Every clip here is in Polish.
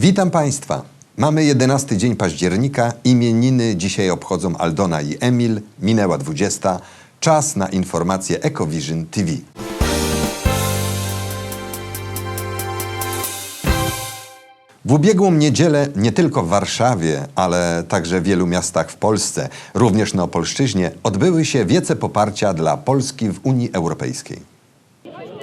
Witam Państwa. Mamy 11 dzień października. Imieniny dzisiaj obchodzą Aldona i Emil. Minęła 20. Czas na informacje EcoVision TV. W ubiegłą niedzielę nie tylko w Warszawie, ale także w wielu miastach w Polsce, również na Opolszczyźnie, odbyły się wiece poparcia dla Polski w Unii Europejskiej.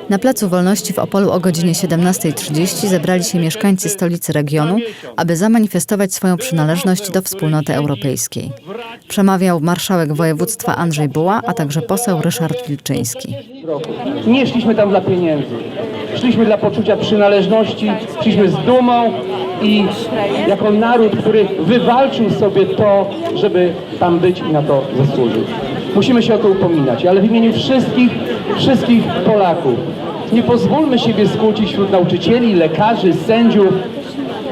Na Placu Wolności w Opolu o godzinie 17.30 zebrali się mieszkańcy stolicy regionu, aby zamanifestować swoją przynależność do wspólnoty europejskiej. Przemawiał marszałek województwa Andrzej Buła, a także poseł Ryszard Wilczyński. Nie szliśmy tam dla pieniędzy. Szliśmy dla poczucia przynależności, szliśmy z dumą i jako naród, który wywalczył sobie to, żeby tam być i na to zasłużył. Musimy się o to upominać, ale w imieniu wszystkich, wszystkich Polaków nie pozwólmy siebie skłócić wśród nauczycieli, lekarzy, sędziów.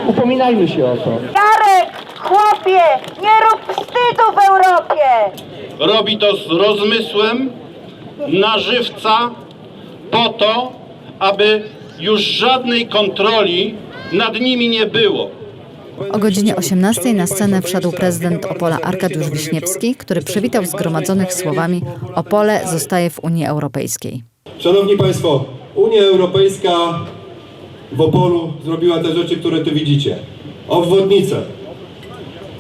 Upominajmy się o to. Jarek, chłopie, nie rób wstydu w Europie! Robi to z rozmysłem, na żywca, po to, aby już żadnej kontroli nad nimi nie było. O godzinie 18 na scenę wszedł prezydent Opola Arkadiusz Wiśniewski, który przywitał zgromadzonych słowami Opole zostaje w Unii Europejskiej. Szanowni Państwo, Unia Europejska w Opolu zrobiła te rzeczy, które tu widzicie. Obwodnice,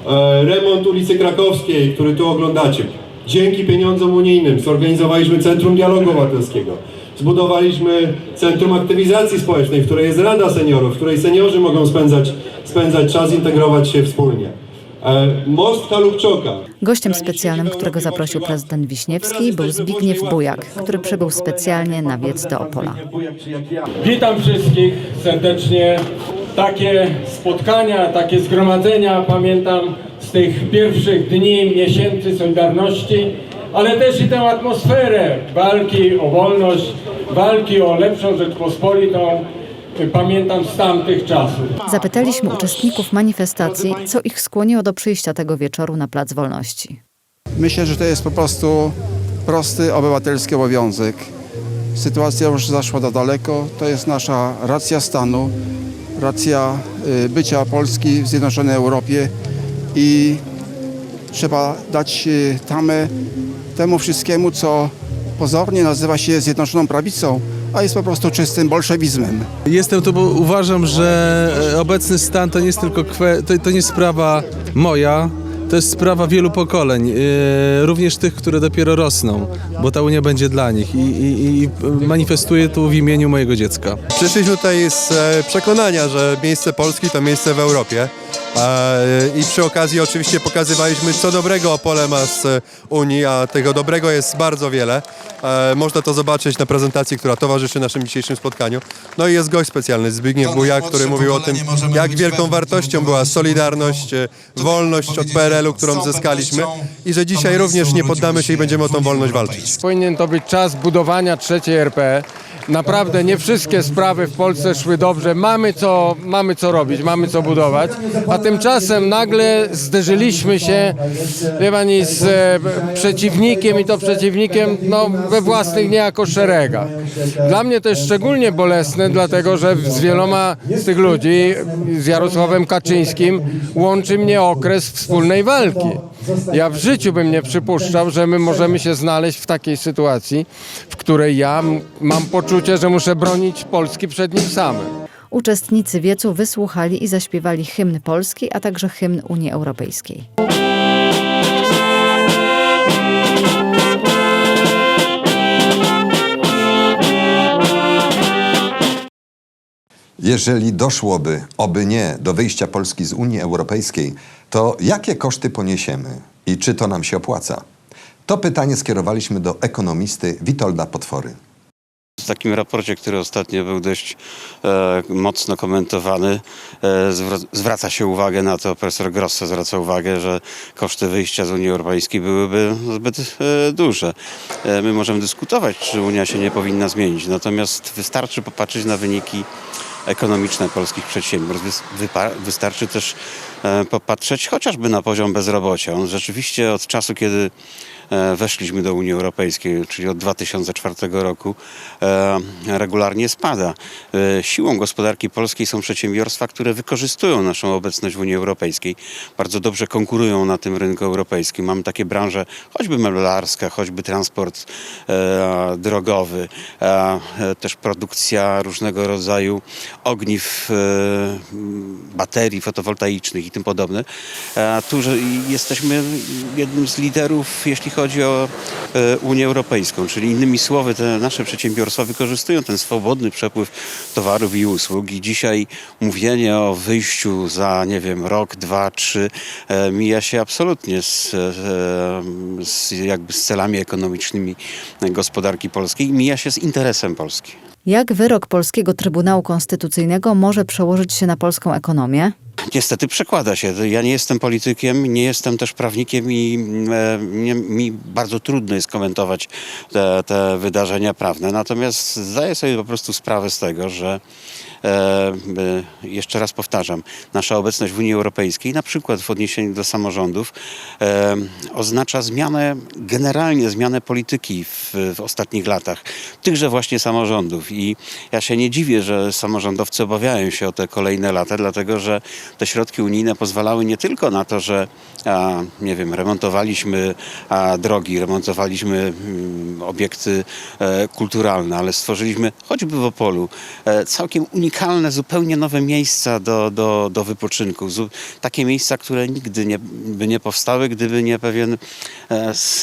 e, remont ulicy Krakowskiej, który tu oglądacie. Dzięki pieniądzom unijnym zorganizowaliśmy Centrum Dialogu Obywatelskiego. Zbudowaliśmy Centrum Aktywizacji Społecznej, w której jest Rada Seniorów, w której seniorzy mogą spędzać, spędzać czas, integrować się wspólnie. E, Most Halubczoka, Gościem specjalnym, którego zaprosił prezydent Wiśniewski, był Zbigniew Bujak, który przybył specjalnie na wiec do Opola. Witam wszystkich serdecznie. Takie spotkania, takie zgromadzenia pamiętam z tych pierwszych dni, miesięcy Solidarności, ale też i tę atmosferę walki o wolność, walki o lepszą Rzeczpospolitą pamiętam z tamtych czasów. Zapytaliśmy uczestników manifestacji, co ich skłoniło do przyjścia tego wieczoru na Plac Wolności. Myślę, że to jest po prostu prosty obywatelski obowiązek. Sytuacja już zaszła za daleko. To jest nasza racja stanu, racja y, bycia Polski w Zjednoczonej Europie i trzeba dać y, tamę temu wszystkiemu, co pozornie nazywa się Zjednoczoną Prawicą, a jest po prostu czystym bolszewizmem. Jestem tu, bo uważam, że e, obecny stan to nie jest tylko kwe, to, to nie sprawa moja, to jest sprawa wielu pokoleń, e, również tych, które dopiero rosną, bo ta Unia będzie dla nich i, i, i manifestuję tu w imieniu mojego dziecka. Przyszliśmy tutaj z e, przekonania, że miejsce Polski to miejsce w Europie. E, I przy okazji oczywiście pokazywaliśmy, co dobrego Opole ma z e, Unii, a tego dobrego jest bardzo wiele. E, Można to zobaczyć na prezentacji, która towarzyszy naszym dzisiejszym spotkaniu. No i jest gość specjalny, Zbigniew Bujak, który mówił o tym, jak wielką wartością była solidarność, wolność od PRL-u, którą zyskaliśmy i że dzisiaj również nie poddamy się i będziemy o tą wolność walczyć. Powinien to być czas budowania trzeciej RP. Naprawdę nie wszystkie sprawy w Polsce szły dobrze. Mamy co, mamy co robić, mamy co budować. A tymczasem nagle zderzyliśmy się, wie pani, z e, przeciwnikiem i to przeciwnikiem no, we własnych niejako szeregach. Dla mnie to jest szczególnie bolesne, dlatego że z wieloma z tych ludzi, z Jarosławem Kaczyńskim, łączy mnie okres wspólnej walki. Ja w życiu bym nie przypuszczał, że my możemy się znaleźć w takiej sytuacji, w której ja mam poczucie, że muszę bronić Polski przed nim samym. Uczestnicy wiecu wysłuchali i zaśpiewali hymn Polski, a także hymn Unii Europejskiej. Jeżeli doszłoby, oby nie, do wyjścia Polski z Unii Europejskiej, to jakie koszty poniesiemy i czy to nam się opłaca? To pytanie skierowaliśmy do ekonomisty Witolda Potwory. W takim raporcie, który ostatnio był dość e, mocno komentowany, e, zwra- zwraca się uwagę na to, profesor Grosso zwraca uwagę, że koszty wyjścia z Unii Europejskiej byłyby zbyt e, duże. E, my możemy dyskutować, czy Unia się nie powinna zmienić, natomiast wystarczy popatrzeć na wyniki ekonomiczne polskich przedsiębiorstw. Wystarczy też e, popatrzeć chociażby na poziom bezrobocia. On rzeczywiście od czasu, kiedy weszliśmy do Unii Europejskiej, czyli od 2004 roku, e, regularnie spada. E, Siłą gospodarki polskiej są przedsiębiorstwa, które wykorzystują naszą obecność w Unii Europejskiej. Bardzo dobrze konkurują na tym rynku europejskim. Mamy takie branże, choćby meblarska, choćby transport e, drogowy, e, e, też produkcja różnego rodzaju ogniw, e, baterii fotowoltaicznych i tym podobne. E, tu jesteśmy jednym z liderów, jeśli chodzi o e, Unię Europejską, czyli innymi słowy te nasze przedsiębiorstwa wykorzystują ten swobodny przepływ towarów i usług i dzisiaj mówienie o wyjściu za, nie wiem, rok, dwa, trzy e, mija się absolutnie z, e, z, jakby z celami ekonomicznymi gospodarki polskiej i mija się z interesem Polski. Jak wyrok Polskiego Trybunału Konstytucyjnego może przełożyć się na polską ekonomię? Niestety przekłada się. Ja nie jestem politykiem, nie jestem też prawnikiem i e, nie, mi bardzo trudno jest komentować te, te wydarzenia prawne. Natomiast zdaję sobie po prostu sprawę z tego, że jeszcze raz powtarzam, nasza obecność w Unii Europejskiej, na przykład w odniesieniu do samorządów, e, oznacza zmianę, generalnie zmianę polityki w, w ostatnich latach, tychże właśnie samorządów. I ja się nie dziwię, że samorządowcy obawiają się o te kolejne lata, dlatego że te środki unijne pozwalały nie tylko na to, że a, nie wiem, remontowaliśmy a, drogi, remontowaliśmy mm, obiekty e, kulturalne, ale stworzyliśmy choćby w Opolu e, całkiem unikalne, zupełnie nowe miejsca do, do, do wypoczynku. Takie miejsca, które nigdy nie, by nie powstały, gdyby nie pewien,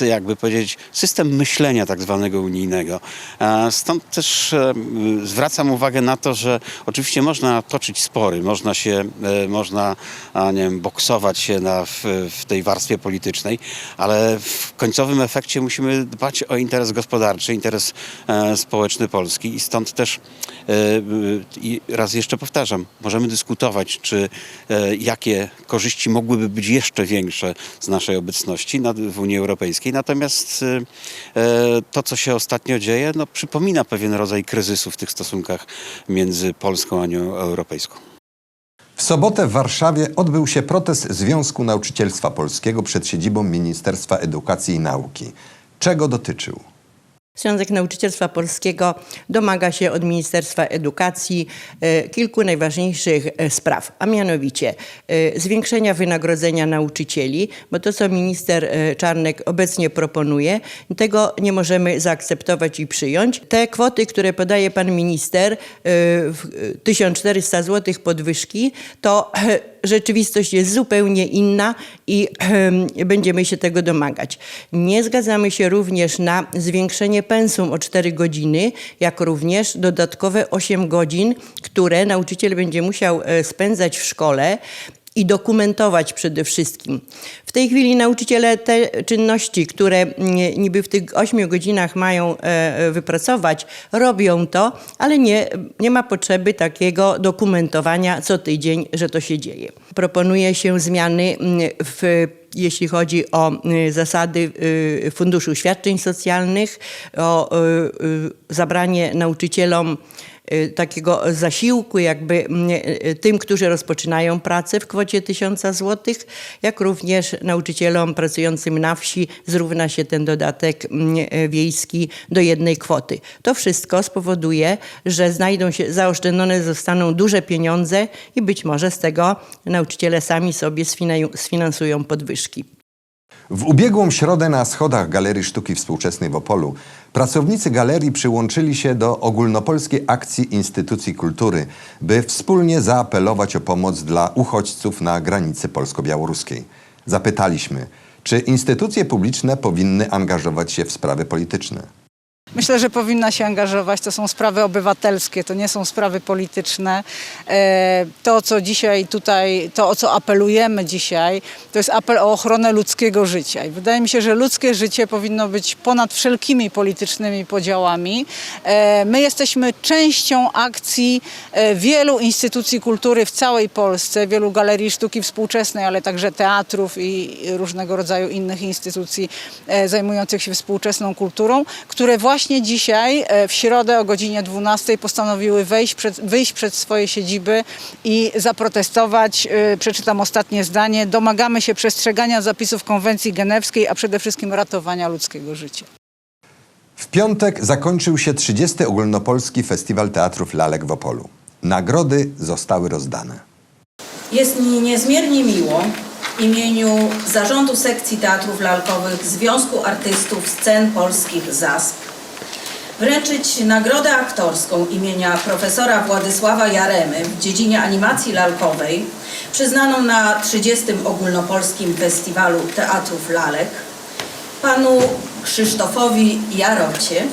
e, jakby powiedzieć, system myślenia tak zwanego unijnego. E, Stąd też e, zwracam uwagę na to, że oczywiście można toczyć spory, można się, można, nie wiem, boksować się na, w, w tej warstwie politycznej, ale w końcowym efekcie musimy dbać o interes gospodarczy, interes społeczny Polski i stąd też raz jeszcze powtarzam, możemy dyskutować, czy e, jakie korzyści mogłyby być jeszcze większe z naszej obecności nad, w Unii Europejskiej. Natomiast e, e, to, co się ostatnio dzieje, no, przypomina pewien rodzaj kryzysu w tych stosunkach między Polską a Unią Europejską. W sobotę w Warszawie odbył się protest Związku Nauczycielstwa Polskiego przed siedzibą Ministerstwa Edukacji i Nauki. Czego dotyczył? Związek Nauczycielstwa Polskiego domaga się od Ministerstwa Edukacji e, kilku najważniejszych e, spraw, a mianowicie e, zwiększenia wynagrodzenia nauczycieli, bo to, co minister Czarnek obecnie proponuje, tego nie możemy zaakceptować i przyjąć. Te kwoty, które podaje pan minister, e, w- e, 1400 zł podwyżki, to rzeczywistość jest zupełnie inna i em, będziemy się tego domagać. Nie zgadzamy się również na zwiększenie pensum o 4 godziny, jak również dodatkowe 8 godzin, które nauczyciel będzie musiał e, spędzać w szkole i dokumentować przede wszystkim. W tej chwili nauczyciele te czynności, które mm, niby w tych 8 godzinach mają e, e, wypracować, robią to, ale nie, nie ma potrzeby takiego dokumentowania co tydzień, że to się dzieje. Proponuje się zmiany mm, w jeśli chodzi o y, zasady y, Funduszu Świadczeń Socjalnych, o y, zabranie nauczycielom takiego zasiłku jakby mm, y, tym, którzy rozpoczynają pracę w kwocie 1000 zł, jak również nauczycielom pracującym na wsi zrówna się ten dodatek mm, y, wiejski do jednej kwoty. To wszystko spowoduje, że znajdą się, zaoszczędzone zostaną duże pieniądze i być może z tego nauczyciele sami sobie sfina- sfinansują podwyżki. W ubiegłą środę na schodach Galerii Sztuki Współczesnej w Opolu pracownicy galerii przyłączyli się do ogólnopolskiej akcji instytucji kultury, by wspólnie zaapelować o pomoc dla uchodźców na granicy polsko-białoruskiej. Zapytaliśmy, czy instytucje publiczne powinny angażować się w sprawy polityczne. Myślę, że powinna się angażować. To są sprawy obywatelskie, to nie są sprawy polityczne. E, To, co dzisiaj tutaj, to o co apelujemy dzisiaj, to jest apel o ochronę ludzkiego życia. I wydaje mi się, że ludzkie życie powinno być ponad wszelkimi politycznymi podziałami. E, My jesteśmy częścią akcji e, wielu instytucji kultury w całej Polsce, wielu galerii sztuki współczesnej, ale także teatrów i różnego rodzaju innych instytucji zajmujących się współczesną kulturą, które właśnie właśnie dzisiaj, e, w środę o godzinie 12 postanowiły wejść przed, wyjść przed swoje siedziby i zaprotestować. E, Przeczytam ostatnie zdanie. Domagamy się przestrzegania zapisów konwencji genewskiej, a przede wszystkim ratowania ludzkiego życia. W piątek zakończył się 30. Ogólnopolski Festiwal Teatrów Lalek w Opolu. Nagrody zostały rozdane. Jest mi niezmiernie miło w imieniu Zarządu Sekcji Teatrów Lalkowych Związku Artystów Scen Polskich ZASP wręczyć nagrodę aktorską imienia profesora Władysława Jaremy w dziedzinie animacji lalkowej przyznaną na 30. Ogólnopolskim Festiwalu Teatrów Lalek panu Krzysztofowi Jarocie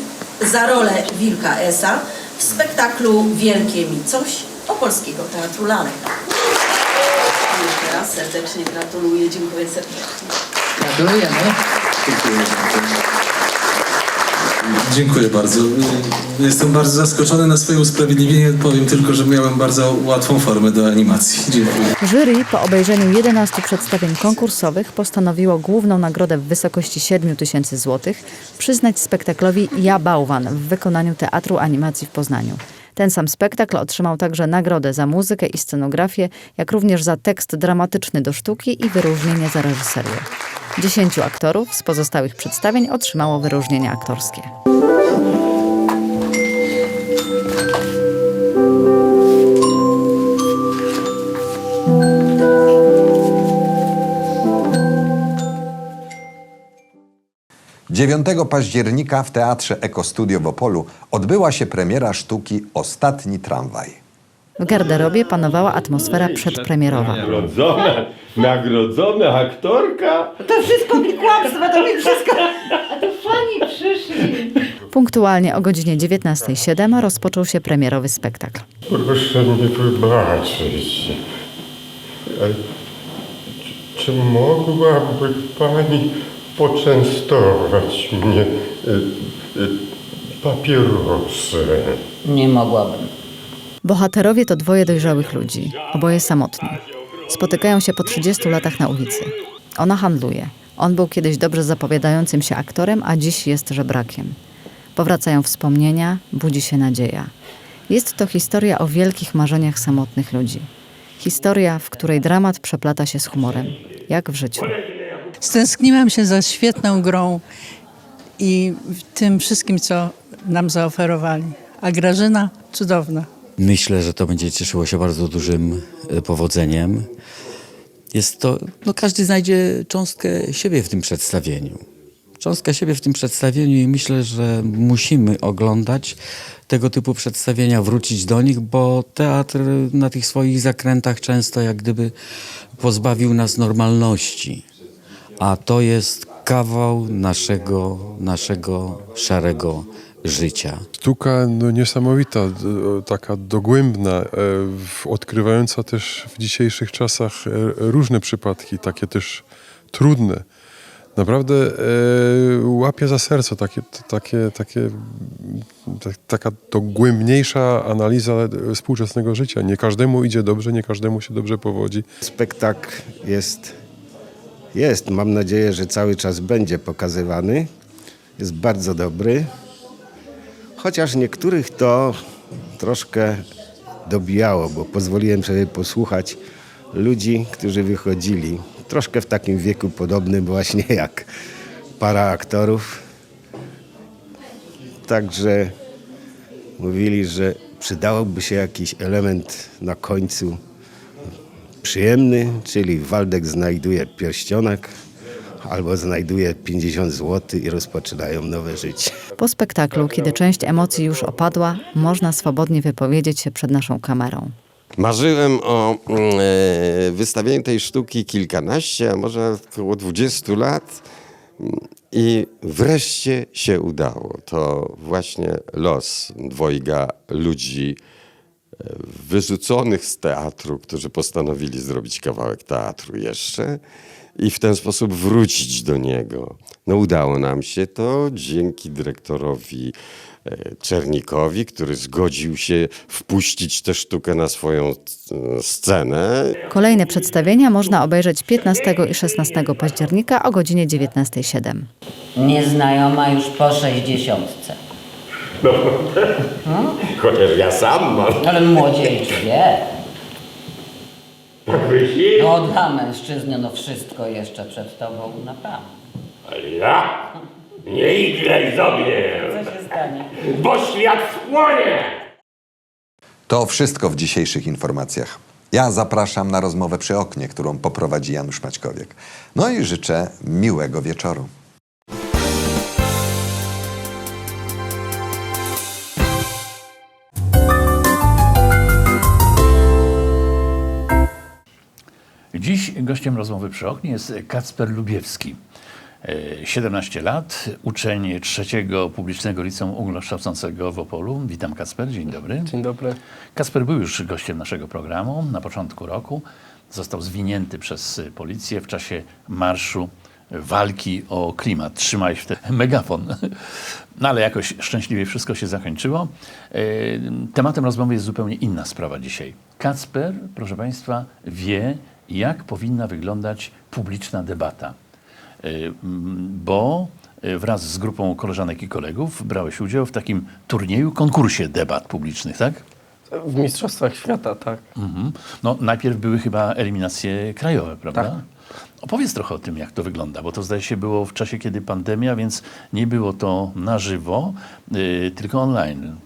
za rolę Wilka Esa w spektaklu Wielkie mi coś Opolskiego Teatru Lalek. Jeszcze raz serdecznie gratuluję, dziękuję serdecznie. Gratulujemy. Dziękuję bardzo. Jestem bardzo zaskoczony na swoje usprawiedliwienie. Powiem tylko, że miałem bardzo łatwą formę do animacji. Dziękuję. Jury po obejrzeniu 11 przedstawień konkursowych postanowiło główną nagrodę w wysokości 7 tysięcy złotych przyznać spektaklowi Ja Bałwan w wykonaniu Teatru Animacji w Poznaniu. Ten sam spektakl otrzymał także nagrodę za muzykę i scenografię, jak również za tekst dramatyczny do sztuki i wyróżnienie za reżyserię. Dziesięciu aktorów z pozostałych przedstawień otrzymało wyróżnienia aktorskie. Dziewiątego października w Teatrze Ekostudio w Opolu odbyła się premiera sztuki Ostatni tramwaj. W garderobie panowała atmosfera przedpremierowa. Nagrodzona, nagrodzona aktorka. To wszystko kłamstwo, to mi wszystko... Fani przyszli. Punktualnie o godzinie 19.07 rozpoczął się premierowy spektakl. Proszę mnie wybaczyć. Ale czy, czy mogłaby pani poczęstować mnie y, y, papierosem? Nie mogłabym. Bohaterowie to dwoje dojrzałych ludzi, oboje samotni. Spotykają się po 30 latach na ulicy. Ona handluje. On był kiedyś dobrze zapowiadającym się aktorem, a dziś jest żebrakiem. Powracają wspomnienia, budzi się nadzieja. Jest to historia o wielkich marzeniach samotnych ludzi. Historia, w której dramat przeplata się z humorem, jak w życiu. Stęskniłam się za świetną grą i tym wszystkim, co nam zaoferowali. A Grażyna cudowna. Myślę, że to będzie cieszyło się bardzo dużym e, powodzeniem. Jest to, no każdy znajdzie cząstkę siebie w tym przedstawieniu. Cząstkę siebie w tym przedstawieniu i myślę, że musimy oglądać tego typu przedstawienia, wrócić do nich, bo teatr na tych swoich zakrętach często jak gdyby pozbawił nas normalności. A to jest kawał naszego, naszego szarego życia. Sztuka no, niesamowita, taka dogłębna, e, odkrywająca też w dzisiejszych czasach e, różne przypadki, takie też trudne. Naprawdę e, łapie za serce takie, takie, takie, ta, taka dogłębniejsza analiza współczesnego życia. Nie każdemu idzie dobrze, nie każdemu się dobrze powodzi. Spektakl jest, jest, mam nadzieję, że cały czas będzie pokazywany. Jest bardzo dobry. Chociaż niektórych to troszkę dobijało, bo pozwoliłem sobie posłuchać ludzi, którzy wychodzili troszkę w takim wieku podobnym właśnie jak para aktorów. Także mówili, że przydałoby się jakiś element na końcu przyjemny, czyli Waldek znajduje pierścionek albo znajduje 50 zł i rozpoczynają nowe życie. Po spektaklu, kiedy część emocji już opadła, można swobodnie wypowiedzieć się przed naszą kamerą. Marzyłem o mm, e, wystawieniu tej sztuki kilkanaście, a może około 20 lat i wreszcie się udało. To właśnie los dwojga ludzi e, wyrzuconych z teatru, którzy postanowili zrobić kawałek teatru jeszcze i w ten sposób wrócić do niego. No udało nam się to dzięki dyrektorowi e, Czernikowi, który zgodził się wpuścić tę sztukę na swoją e, scenę. Kolejne przedstawienia można obejrzeć 15 i 16 października o godzinie 19.07. Nieznajoma już po sześćdziesiątce. No, chociaż ja sam mam. Ale młodzieńczy wie. Tak myśli? No dla mężczyzny no wszystko jeszcze przed tobą naprawdę. Ale ja nie igraj sobie, Co się stanie? bo świat spłonie! To wszystko w dzisiejszych informacjach. Ja zapraszam na rozmowę przy oknie, którą poprowadzi Janusz Maćkowiek. No i życzę miłego wieczoru. Gościem rozmowy przy oknie jest Kacper Lubiewski. E, 17 lat, uczeń trzeciego publicznego liceum ogólnokształcącego w Opolu. Witam Kacper, dzień dobry. Dzień dobry. Kasper był już gościem naszego programu na początku roku. Został zwinięty przez policję w czasie marszu walki o klimat. Trzymałeś wtedy megafon. No ale jakoś szczęśliwie wszystko się zakończyło. E, Tematem rozmowy jest zupełnie inna sprawa dzisiaj. Kacper, proszę Państwa, wie, jak powinna wyglądać publiczna debata. E, m, Bo e, wraz z grupą koleżanek i kolegów brałeś udział w takim turnieju, konkursie debat publicznych, tak? W Mistrzostwach Świata, tak. Mhm. No, najpierw były chyba eliminacje krajowe, prawda? Tak. Opowiedz trochę o tym, jak to wygląda, bo to zdaje się było w czasie, kiedy pandemia, więc nie było to na żywo, y, tylko online, mm,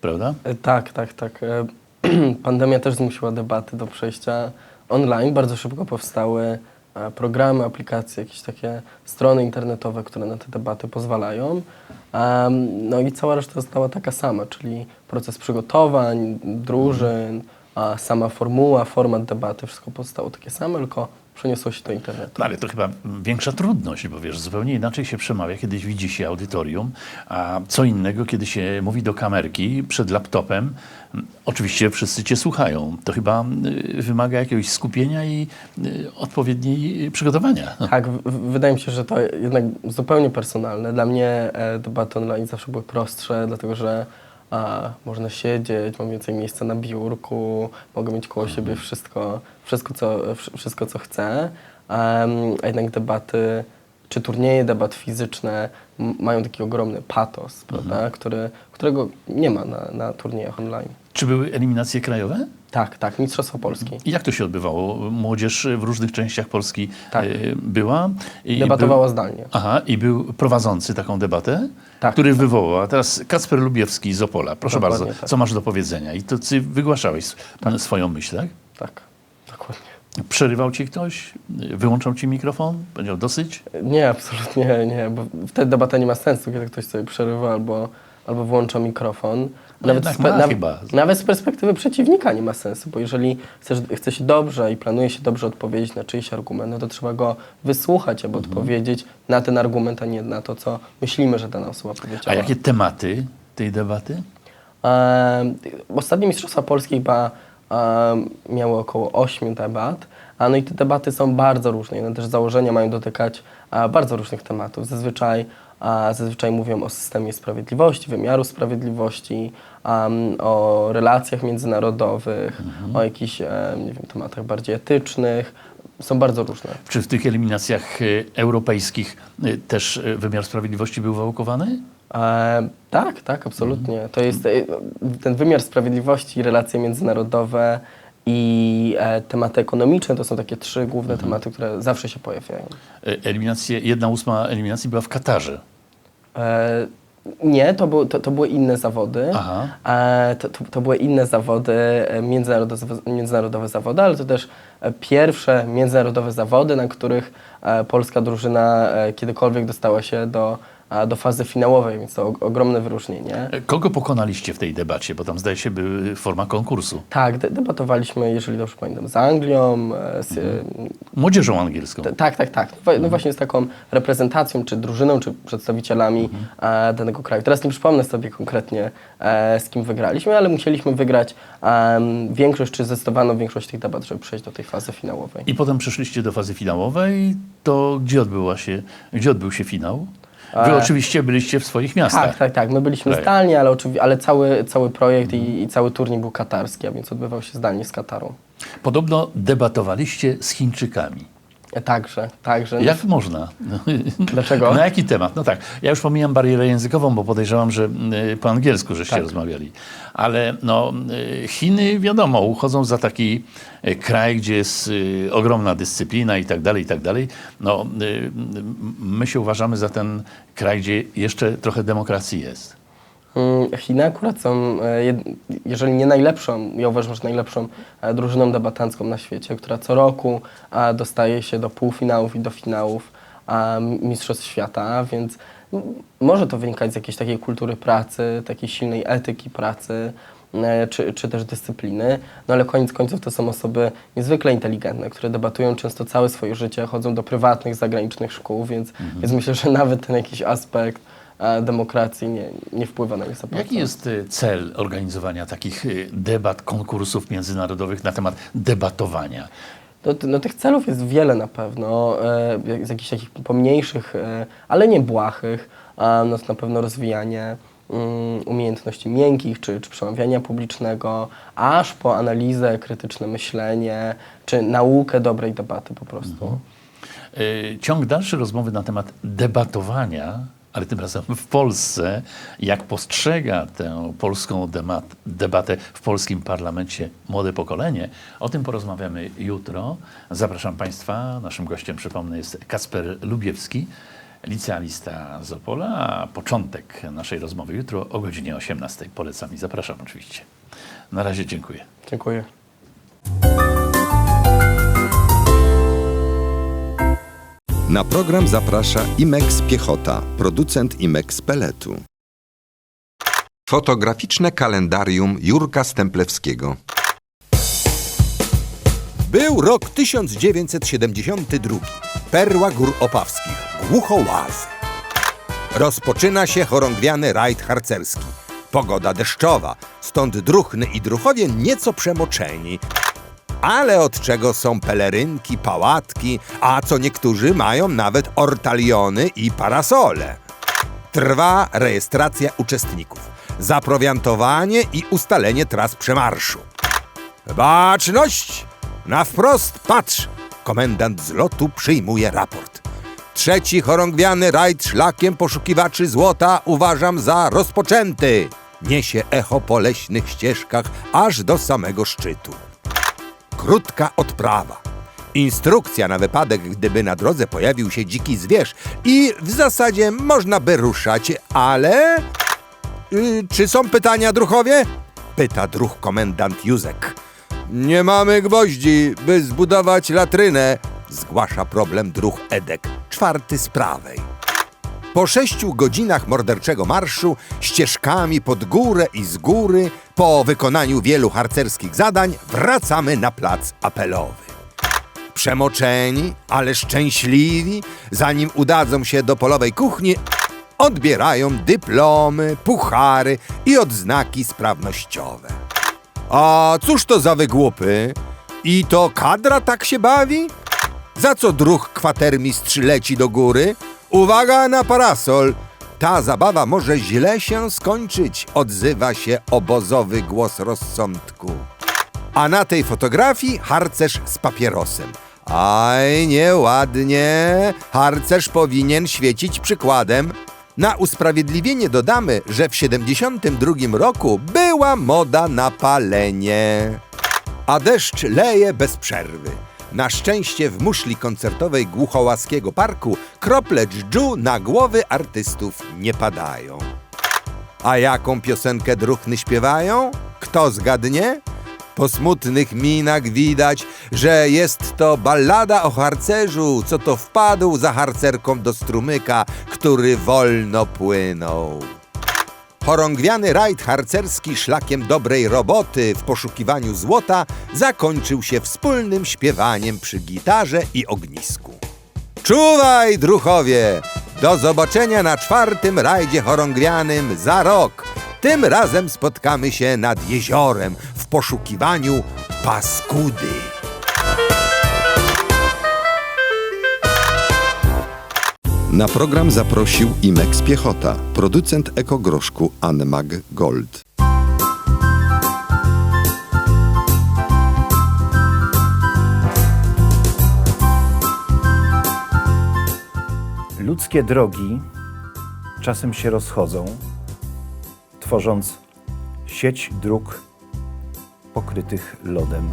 prawda? E, Tak, tak, tak. E, Pandemia też zmusiła debaty do przejścia online. Bardzo szybko powstały e, programy, aplikacje, jakieś takie strony internetowe, które na te debaty pozwalają. No i cała reszta została taka sama, czyli proces przygotowań, drużyn, sama formuła, format debaty, wszystko pozostało takie same, tylko przeniosło się do internetu. No, ale to chyba większa trudność, bo wiesz, zupełnie inaczej się przemawia, kiedy widzi się audytorium, a co innego, kiedy się mówi do kamerki przed laptopem. Oczywiście wszyscy cię słuchają. To chyba y, wymaga jakiegoś skupienia i y, odpowiedniej przygotowania. Tak, wydaje mi się, że to jednak zupełnie personalne. Dla mnie debaty online zawsze były prostsze, dlatego że a, można siedzieć, mam więcej miejsca na biurku, mogę mieć koło siebie wszystko, wszystko, co, wsz- wszystko, co chcę. Em, a jednak debaty, czy turnieje debat fizyczne mają taki ogromny patos, prawda, który, którego nie ma na, na turniejach online. Czy były eliminacje krajowe? Tak, tak, Mistrzostwa Polski. I jak to się odbywało? Młodzież w różnych częściach Polski Tak. e, była? I Debatowała był, zdalnie. Aha, i był prowadzący taką debatę, Tak, który wywołał. A teraz Kacper Lubiewski z Opola. Proszę Dokładnie bardzo, tak. co masz do powiedzenia? I to ty wygłaszałeś s- swoją myśl, tak? Tak, dokładnie. Przerywał ci ktoś? Wyłączał ci mikrofon? Powiedział dosyć? Nie, absolutnie nie, bo wtedy debata nie ma sensu, kiedy ktoś sobie przerywa albo, albo włącza mikrofon. No jednak ma naw- chyba. nawet z perspektywy przeciwnika nie ma sensu, bo jeżeli chcesz, chce się dobrze i planuje się dobrze odpowiedzieć na czyjś argument, no to trzeba go wysłuchać albo Mhm. odpowiedzieć na ten argument, a nie na to, co myślimy, że dana osoba powiedziała. A jakie tematy tej debaty? Em, Ostatnie Mistrzostwa Polski chyba em, miały około 8 debat, a no i te debaty są bardzo różne. One też z założenia mają dotykać e, bardzo różnych tematów. Zazwyczaj, a, zazwyczaj mówią o systemie sprawiedliwości, wymiaru sprawiedliwości, em, o relacjach międzynarodowych, o jakichś em, nie wiem, tematach bardziej etycznych. Są bardzo różne. Czy w tych eliminacjach e, europejskich e, też wymiar sprawiedliwości był wałkowany? E, tak, tak, absolutnie. To jest ten wymiar sprawiedliwości, relacje międzynarodowe i e, tematy ekonomiczne to są takie trzy główne tematy, które zawsze się pojawiają. Eliminacje, jedna ósma eliminacji była w Katarze. E, nie, to, był, to, to były inne zawody. Aha. E, to, to, to były inne zawody, e, międzynarodowe, międzynarodowe zawody, ale to też pierwsze międzynarodowe zawody, na których polska drużyna kiedykolwiek dostała się do, do fazy finałowej, więc to ogromne wyróżnienie. E, Kogo pokonaliście w tej debacie? Bo tam zdaje się była forma konkursu. Tak, de- debatowaliśmy, jeżeli dobrze pamiętam, z Anglią, e, z, Młodzieżą angielską. tak, tak, tak. No No właśnie z taką reprezentacją, czy drużyną, czy przedstawicielami e, danego kraju. Teraz nie przypomnę sobie konkretnie, e, z kim wygraliśmy, ale musieliśmy wygrać większość, czy zdecydowaną większość tych debat, żeby przejść do tej fazy finałowej. I potem przeszliście do fazy finałowej. To gdzie odbyła się, gdzie odbył się finał? Wy E, oczywiście byliście w swoich miastach. Tak, tak, tak. My byliśmy Kraju. zdalnie, ale, ale cały, cały projekt i, i cały turniej był katarski, a więc odbywał się zdalnie z Kataru. Podobno debatowaliście z Chińczykami. Także, także. Jak można? Dlaczego? Na jaki temat? No tak, ja już pomijam barierę językową, bo podejrzewam, że y, po angielsku żeście Tak. rozmawiali. Ale no, y, Chiny, wiadomo, uchodzą za taki y, kraj, gdzie jest ogromna dyscyplina i tak dalej, i tak dalej. No, my się uważamy za ten kraj, gdzie jeszcze trochę demokracji jest. Mm, Chiny akurat są, e, jeżeli nie najlepszą, ja uważam, że najlepszą e, drużyną debatancką na świecie, która co roku e, dostaje się do półfinałów i do finałów Mistrzostw Świata, więc może to wynikać z jakiejś takiej kultury pracy, takiej silnej etyki pracy, czy, czy też dyscypliny, no ale koniec końców to są osoby niezwykle inteligentne, które debatują często całe swoje życie, chodzą do prywatnych, zagranicznych szkół, więc, więc myślę, że nawet ten jakiś aspekt demokracji nie, nie wpływa na za bardzo. Jaki jest y, cel organizowania takich y, debat, konkursów międzynarodowych na temat debatowania? No, no tych celów jest wiele na pewno, e, z jakichś takich pomniejszych, e, ale nie błahych. No to na pewno rozwijanie mm, umiejętności miękkich, czy, czy przemawiania publicznego, aż po analizę, krytyczne myślenie, czy naukę dobrej debaty po prostu. Y, Ciąg dalszy rozmowy na temat debatowania, ale tym razem w Polsce, jak postrzega tę polską debatę w polskim parlamencie młode pokolenie. O tym porozmawiamy jutro. Zapraszam Państwa. Naszym gościem, przypomnę, jest Kasper Lubiewski, licealista z Opola, a początek naszej rozmowy jutro o godzinie 18. Polecam i zapraszam oczywiście. Na razie dziękuję. Dziękuję. Na program zaprasza Imex Piechota, producent Imex Peletu. Fotograficzne kalendarium Jurka Stemplewskiego. Był rok 1972. Perła Gór Opawskich. Głuchołazy. Rozpoczyna się chorągwiany rajd harcerski. Pogoda deszczowa, stąd druchny i druchowie nieco przemoczeni. Ale od czego są pelerynki, pałatki, a co niektórzy mają nawet ortaliony i parasole. Trwa rejestracja uczestników, zaprowiantowanie i ustalenie tras przemarszu. Baczność! Na wprost patrz! Komendant z lotu przyjmuje raport. Trzeci chorągwiany rajd szlakiem poszukiwaczy złota uważam za rozpoczęty. Niesie echo po leśnych ścieżkach aż do samego szczytu. Krótka odprawa. Instrukcja na wypadek, gdyby na drodze pojawił się dziki zwierz i w zasadzie można by ruszać, ale... Y, czy są pytania, druchowie? Pyta druh komendant Józek. Nie mamy gwoździ, by zbudować latrynę, zgłasza problem druh Edek, czwarty z prawej. Po sześciu godzinach morderczego marszu, ścieżkami pod górę i z góry, po wykonaniu wielu harcerskich zadań, wracamy na plac apelowy. Przemoczeni, ale szczęśliwi, zanim udadzą się do polowej kuchni, odbierają dyplomy, puchary i odznaki sprawnościowe. A cóż to za wygłupy? I to kadra tak się bawi? Za co druh kwatermistrz leci do góry? Uwaga na parasol! Ta zabawa może źle się skończyć, odzywa się obozowy głos rozsądku. A na tej fotografii harcerz z papierosem. Aj, nieładnie. Harcerz powinien świecić przykładem. Na usprawiedliwienie dodamy, że w 72 roku była moda na palenie. A deszcz leje bez przerwy. Na szczęście w muszli koncertowej Głuchołaskiego Parku krople dżdżu na głowy artystów nie padają. A jaką piosenkę druchny śpiewają? Kto zgadnie? Po smutnych minach widać, że jest to ballada o harcerzu, co to wpadł za harcerką do strumyka, który wolno płynął. Chorągwiany rajd harcerski szlakiem dobrej roboty w poszukiwaniu złota zakończył się wspólnym śpiewaniem przy gitarze i ognisku. Czuwaj, druchowie! Do zobaczenia na czwartym rajdzie chorągwianym za rok. Tym razem spotkamy się nad jeziorem w poszukiwaniu paskudy. Na program zaprosił Imex Piechota, producent ekogroszku Anmag Gold. Ludzkie drogi czasem się rozchodzą, tworząc sieć dróg pokrytych lodem.